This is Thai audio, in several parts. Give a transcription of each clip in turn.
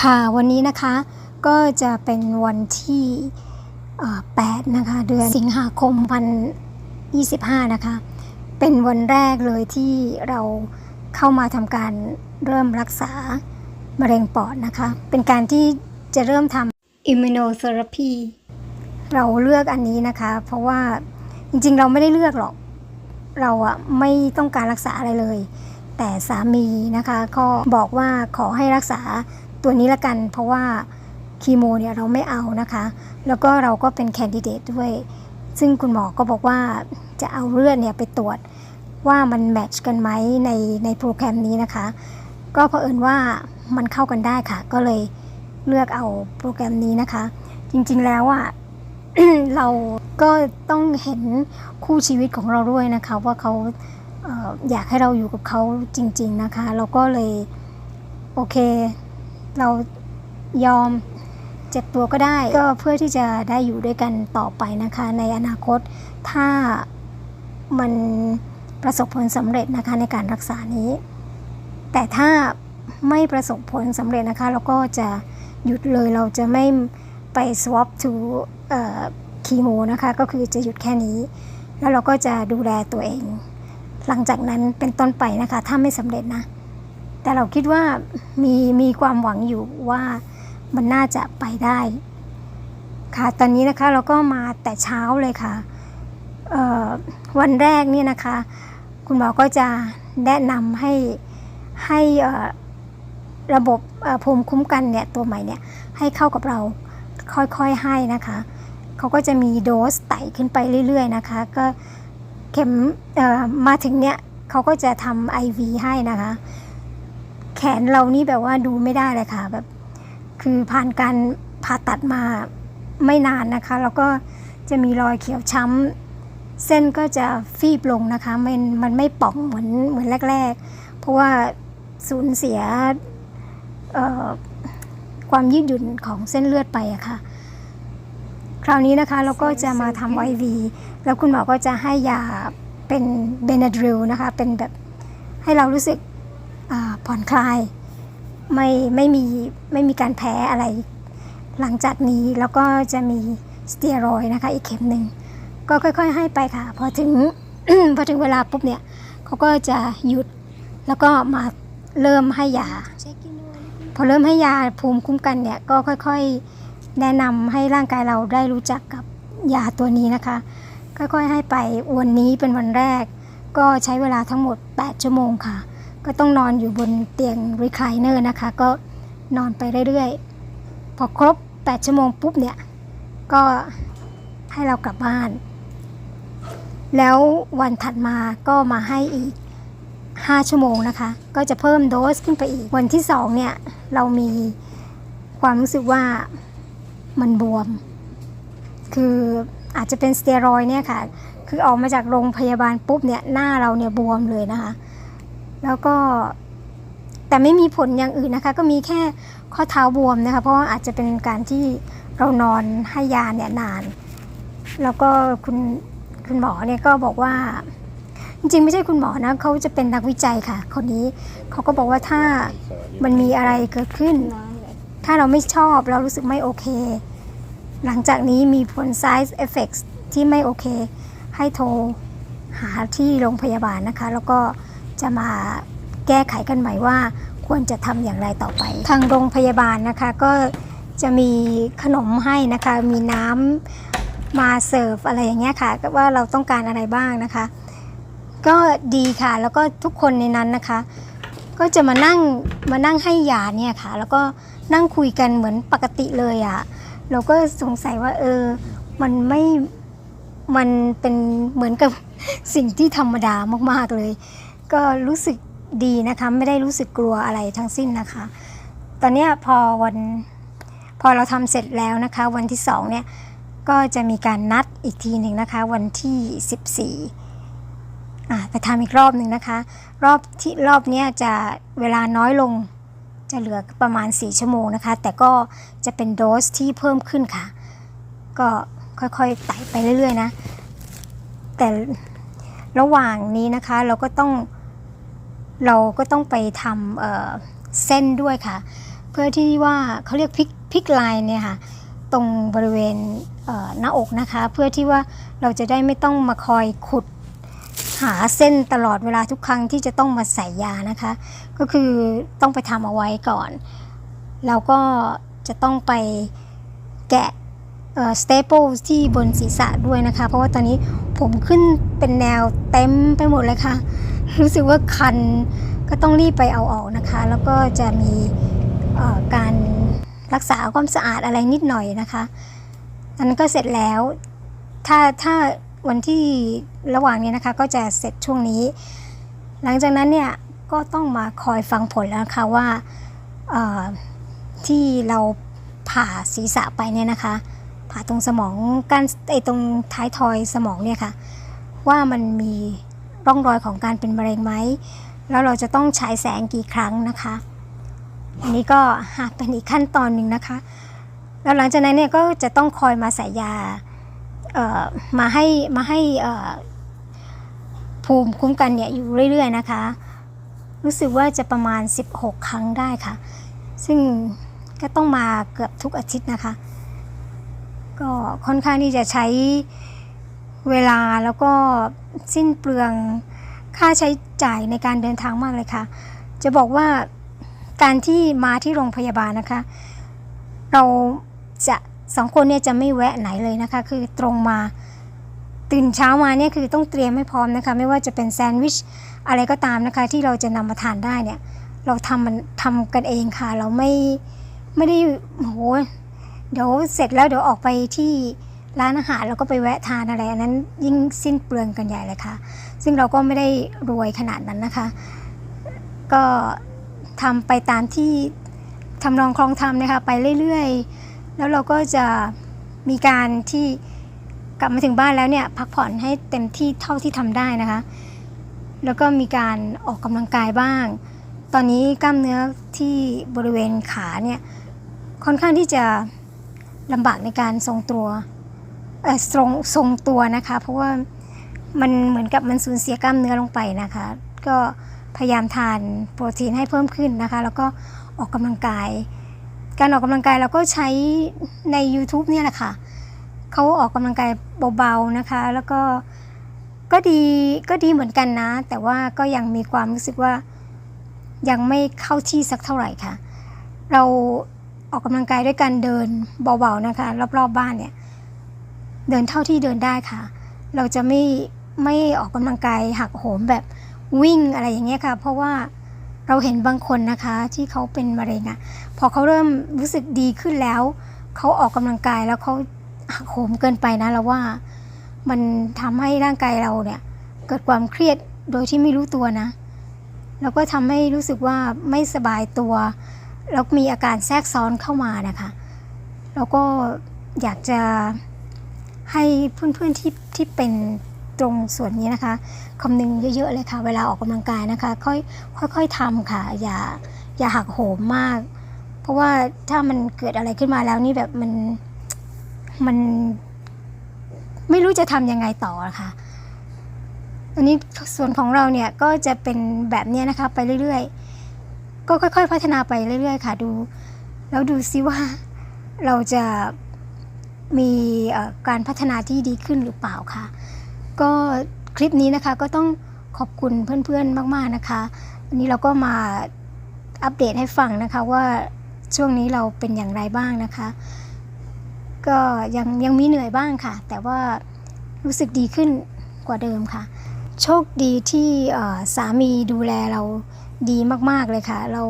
ค่ะวันนี้นะคะก็จะเป็นวันที่เอ่อ8นะคะ เดือนสิงหาคมพัน25 นะคะ เป็นวันแรกเลยที่เราเข้ามาทำการเริ่มรักษามะเร็งปอดนะคะ เป็นการที่จะเริ่มทำ immunotherapy เราเลือกอันนี้นะคะ เพราะว่าจริงๆเราไม่ได้เลือกหรอก เราอะไม่ต้องการรักษาอะไรเลย แต่สามีนะคะก็บอกว่าขอให้รักษา ตัวนี้ละกัน เพราะว่าคีโมเนี่ยเราไม่เอานะคะ แล้วก็เราก็เป็นแคนดิเดตด้วย ซึ่งคุณหมอก็บอกว่าจะเอาเลือดเนี่ยไปตรวจว่ามันแมทช์กันไหมในในโปรแกรมนี้นะคะ ก็เผอิญว่ามันเข้ากันได้ค่ะ ก็เลยเลือกเอาโปรแกรมนี้นะคะ จริงๆแล้วอะเราก็ต้องเห็นคู่ชีวิตของเราด้วยนะคะ ว่าเขาเอออยากให้เราอยู่กับเขาจริง ๆนะคะ เราก็เลยโอเค เรายอมเจ็บตัวก็ได้ ก็เพื่อที่จะได้อยู่ด้วยกันต่อไปนะคะ ในอนาคตถ้ามันประสบผลสำเร็จนะคะในการรักษานี้ แต่ถ้าไม่ประสบผลสำเร็จนะคะ เราก็จะหยุดเลยเราจะไม่ไป swap to คีโมนะคะก็คือจะหยุดแค่นี้ แล้วเราก็จะดูแลตัวเอง หลังจากนั้นเป็นต้นไปนะคะ ถ้าไม่สำเร็จนะ แต่เราคิดว่ามีมีความหวังอยู่ว่ามันน่าจะไปได้ ค่ะตอนนี้นะคะเราก็มาแต่เช้าเลยค่ะวันแรกเนี่ยนะคะ คุณหมอก็จะแนะนำให้ให้ระบบภูมิคุ้มกันเนี่ยตัวใหม่เนี่ยให้เข้ากับเราค่อยๆให้นะคะ เขาก็จะมีโดสไต่ขึ้นไปเรื่อย ๆ นะคะ ก็เข็มมาถึงเนี่ยเขาก็จะทำ IV ให้นะคะ แขนเรานี่แบบว่าดูไม่ได้เลยค่ะ แบบ คือผ่านการผ่าตัดมาไม่นานนะคะ แล้วก็จะมีรอยเขียวช้ำ เส้นก็จะฟีบลงนะคะ มันมันไม่ป่องเหมือนเหมือนแรก ๆ เพราะว่าสูญเสียเอ่อความยืดหยุ่นของเส้นเลือดไปอะค่ะ คราวนี้นะคะเราก็จะมาทำไอวีแล้วคุณหมอก็จะให้ยาเป็นเบนาดริลนะคะ เป็นแบบให้เรารู้สึกอา ผ่อนคลาย ไม่ไม่มีไม่มีการแพ้อะไร หลังจากนี้แล้วก็จะมีสเตียรอยนะคะ อีกเข็มหนึ่งก็ค่อย ๆ ให้ไปค่ะ พอถึงพอถึงเวลาปุ๊บเนี่ยเขาก็จะหยุดแล้วก็มาเริ่มให้ยา พอเริ่มให้ยาภูมิคุ้มกันเนี่ยก็ค่อยๆแนะนำให้ร่างกายเราได้รู้จักกับยาตัวนี้นะคะ ค่อยๆให้ไปวันนี้เป็นวันแรก ก็ใช้เวลาทั้งหมด 8 ชั่วโมงค่ะ ก็ต้องนอนอยู่บนเตียงรีคลายเนอร์นะคะ ก็นอนไปเรื่อยๆ พอครบ 8 ชั่วโมงปุ๊บเนี่ย ก็ให้เรากลับบ้าน แล้ววันถัดมาก็มาให้อีก 5 ชั่วโมงนะคะ ก็จะเพิ่มโดสขึ้นไปอีก วันที่ 2 เนี่ย เรามีความรู้สึกว่ามันบวม คืออาจจะเป็นสเตียรอยเนี่ยค่ะ คือออกมาจากโรงพยาบาลปุ๊บเนี่ย หน้าเราเนี่ยบวมเลยนะคะ แล้วก็แต่ไม่มีผลอย่างอื่นนะคะ ก็มีแค่ข้อเท้าบวมนะคะ เพราะว่าอาจจะเป็นการที่เรานอนให้ยาเนี่ยนาน แล้วก็คุณคุณหมอเนี่ยก็บอกว่า จริงๆ ไม่ใช่คุณหมอนะเขาจะเป็นนักวิจัยค่ะ คนนี้เขาก็บอกว่าถ้ามันมีอะไรเกิดขึ้น ถ้าเราไม่ชอบเรารู้สึกไม่โอเค หลังจากนี้มีผล side effects ที่ไม่โอเค ให้โทรหาที่โรงพยาบาลนะคะ แล้วก็ จะมาแก้ไขกันใหม่ว่าควรจะทำอย่างไรต่อไป ทางโรงพยาบาลนะคะก็จะมีขนมให้นะคะมีน้ำมาเสิร์ฟอะไรอย่างเงี้ยค่ะว่าเราต้องการอะไรบ้างนะคะ ก็ดีค่ะแล้วก็ทุกคนในนั้นนะคะ ก็จะมานั่งมานั่งให้ยาเนี่ยค่ะ แล้วก็นั่งคุยกันเหมือนปกติเลยอะ่ะเราก็สงสัยว่าเออมันไม่มันเป็นเหมือนกับสิ่งที่ธรรมดามากๆเลย ก็รู้สึกดีนะคะ ไม่ได้รู้สึกกลัวอะไรทั้งสิ้นนะคะ ตอนนี้พอวันพอเราทำเสร็จแล้วนะคะ วันที่สองเนี่ยก็จะมีการนัดอีกทีหนึ่งนะคะ วันที่ 14อะไปทำอีกรอบหนึ่งนะคะ รอบที่รอบเนี้ยจะเวลาน้อยลงจะเหลือประมาณ 4 ชั่วโมงนะคะ แต่ก็จะเป็นโดสที่เพิ่มขึ้นค่ะ ก็ค่อยๆไต่ไปเรื่อยๆนะ แต่ระหว่างนี้นะคะเราก็ต้อง เราก็ต้องไปทำเเส้นด้วยค่ะก็พื่อที่ว่าเขาเรียกพิกพิกลน์เนี่ยค่ะตรงบริเวณเหน้าอกนะคะ เพื่อที่ว่าเราจะได้ไม่ต้องมาคอยขุดหาเส้นตลอดเวลาทุกครั้งที่จะต้องมาใส่ยานะคะ ก็คือต้องไปทำเอาไว้ก่อนแล้วก็จะต้องไปแกะสเตเปิลที่บนศีรษะด้วยนะคะ เพราะว่าตอนนี้ผมขึ้นเป็นแนวเต็มไปหมดเลยค่ะ รู้สึกว่าคันก็ต้องรีบไปเอาออกนะคะ แล้วก็จะมีการรักษาความสะอาดอะไรนิดหน่อยนะคะอันนั้นก็เสร็จแล้ว ถ้าถ้าวันที่ระหว่างนี้นะคะ ก็จะเสร็จช่วงนี้ หลังจากนั้นเนี่ยก็ต้องมาคอยฟังผลแล้วนะคะว่าที่เราผ่าศีรษะไปเนี่ยนะคะ ผ่าตรงสมองการไอตรงท้ายทอยสมองเนี่ยค่ะว่ามันมี ร่องรอยของการเป็นมะเร็งไหม แล้วเราจะต้องฉายแสงกี่ครั้งนะคะ อันนี้ก็เป็นอีกขั้นตอนหนึ่งนะคะ แล้วหลังจากนั้นเนี่ยก็จะต้องคอยมาใส่ยามาให้มาให้ภูมิคุ้มกันเนี่ยอยู่เรื่อยๆนะคะ รู้สึกว่าจะประมาณ 16 ครั้งได้ค่ะ ซึ่งก็ต้องมาเกือบทุกอาทิตย์นะคะ ก็ค่อนข้างที่จะใช้ เวลาแล้วก็สิ้นเปลืองค่าใช้จ่ายในการเดินทางมากเลยค่ะ จะบอกว่าการที่มาที่โรงพยาบาลนะคะ เราจะสองคนเนี่ยจะไม่แวะไหนเลยนะคะ คือตรงมาตื่นเช้ามาเนี่ยคือต้องเตรียมให้พร้อมนะคะ ไม่ว่าจะเป็นแซนด์วิชอะไรก็ตามนะคะ ที่เราจะนำมาทานได้เนี่ย เราทำมันทำกันเองค่ะ เราไม่ไม่ได้โอ้โหเดี๋ยวเสร็จแล้วเดี๋ยวออกไปที่ ร้านอาหารแล้วก็ไปแวะทานอะไรอันนั้นยิ่งสิ้นเปลืองกันใหญ่เลยค่ะ ซึ่งเราก็ไม่ได้รวยขนาดนั้นนะคะ ก็ทำไปตามที่ทำนองคลองทำนะคะไปเรื่อยๆ แล้วเราก็จะมีการที่กลับมาถึงบ้านแล้วเนี่ยพักผ่อนให้เต็มที่เท่าที่ทำได้นะคะ แล้วก็มีการออกกำลังกายบ้าง ตอนนี้กล้ามเนื้อที่บริเวณขาเนี่ยค่อนข้างที่จะลำบากในการทรงตัว ทรงทรงตัวนะคะ เพราะว่ามันเหมือนกับมันสูญเสียกล้ามเนื้อลงไปนะคะ ก็พยายามทานโปรตีนให้เพิ่มขึ้นนะคะ แล้วก็ออกกำลังกาย การออกกำลังกายเราก็ใช้ใน YouTube เนี่ยแหละค่ะเขาออกกำลังกายเบาๆนะคะ แล้วก็ก็ดีก็ดีเหมือนกันนะ แต่ว่าก็ยังมีความรู้สึกว่ายังไม่เข้าที่สักเท่าไหร่ค่ะ เราออกกำลังกายด้วยการเดินเบาๆนะคะ รอบๆบบ้านเนี่ย เดินเท่าที่เดินได้ค่ะ เราจะไม่ไม่ออกกำลังกายหักโหมแบบวิ่งอะไรอย่างเงี้ยค่ะ เพราะว่าเราเห็นบางคนนะคะที่เขาเป็นมะเร็งอะพอเขาเริ่มรู้สึกดีขึ้นแล้วเขาออกกำลังกายแล้วเขาหักโหมเกินไปนะเราว่ามันทำให้ร่างกายเราเนี่ยเกิดความเครียดโดยที่ไม่รู้ตัวนะ แล้วก็ทำให้รู้สึกว่าไม่สบายตัวแล้วมีอาการแทรกซ้อนเข้ามานะคะ แล้วก็อยากจะ ให้เพื่อนๆที่ที่เป็นตรงส่วนนี้นะคะคำนึงเยอะๆเลยค่ะ เวลาออกกำลังกายนะคะค่อยค่อยๆทำค่ะ อย่าอย่าหักโหมมาก เพราะว่าถ้ามันเกิดอะไรขึ้นมาแล้วนี่แบบมันมัน ไม่รู้จะทำยังไงต่อค่ะอันนี้ส่วนของเราเนี่ยก็จะเป็นแบบนี้นะคะไปเรื่อยๆ ก็ค่อยๆ พัฒนาไปเรื่อยๆ ค่ะดู แล้วดูซิว่าเราจะ มีการพัฒนาที่ดีขึ้นหรือเปล่าคะก็คลิปนี้นะคะก็ต้องขอบคุณเพื่อนๆมาก ๆนะคะวันนี้เราก็มาอัปเดตให้ฟังนะคะว่าช่วงนี้เราเป็นอย่างไรบ้างนะคะ ก็ยังยังมีเหนื่อยบ้างค่ะ แต่ว่ารู้สึกดีขึ้นกว่าเดิมค่ะ โชคดีที่สามีดูแลเราดีมากๆเลยค่ะ เรา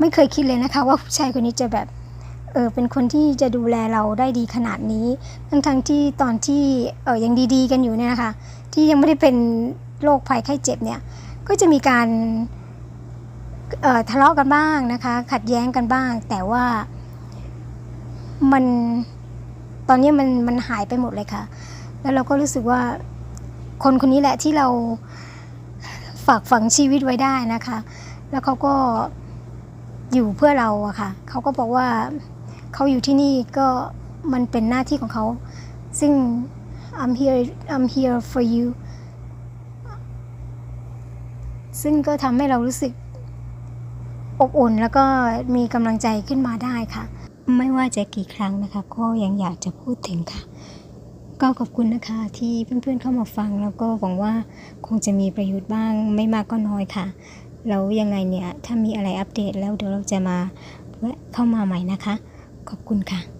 ไม่เคยคิดเลยนะคะ ว่าผู้ชายคนนี้จะแบบ เออเป็นคนที่จะดูแลเราได้ดีขนาดนี้ ทั้งทั้งที่ตอนที่เออยังดีๆ กันอยู่เนี่ยนะคะที่ยังไม่ได้เป็นโรคภัยไข้เจ็บเนี่ยก็จะมีการเออทะเลาะกันบ้างนะคะ ขัดแย้งกันบ้าง แต่ว่ามันตอนนี้มันมันหายไปหมดเลยค่ะ แล้วเราก็รู้สึกว่าคนคนนี้แหละที่เราฝากฝังชีวิตไว้ได้นะคะ แล้วเขาก็อยู่เพื่อเราอะค่ะ เขาก็บอกว่า เขาอยู่ที่นี่ก็มันเป็นหน้าที่ของเขา ซึ่ง I'm here I'm here for you ซึ่งก็ทำให้เรารู้สึกอบอุ่นแล้วก็มีกำลังใจขึ้นมาได้ค่ะ ไม่ว่าจะกี่ครั้งนะคะก็ยังอยากจะพูดถึงค่ะ ก็ขอบคุณนะคะที่เพื่อนๆเข้ามาฟัง แล้วก็หวังว่าคงจะมีประโยชน์บ้างไม่มากก็น้อยค่ะ แล้วยังไงเนี่ย ถ้ามีอะไรอัปเดตแล้วเดี๋ยวเราจะมาแวะเข้ามาใหม่นะคะ ขอบคุณค่ะ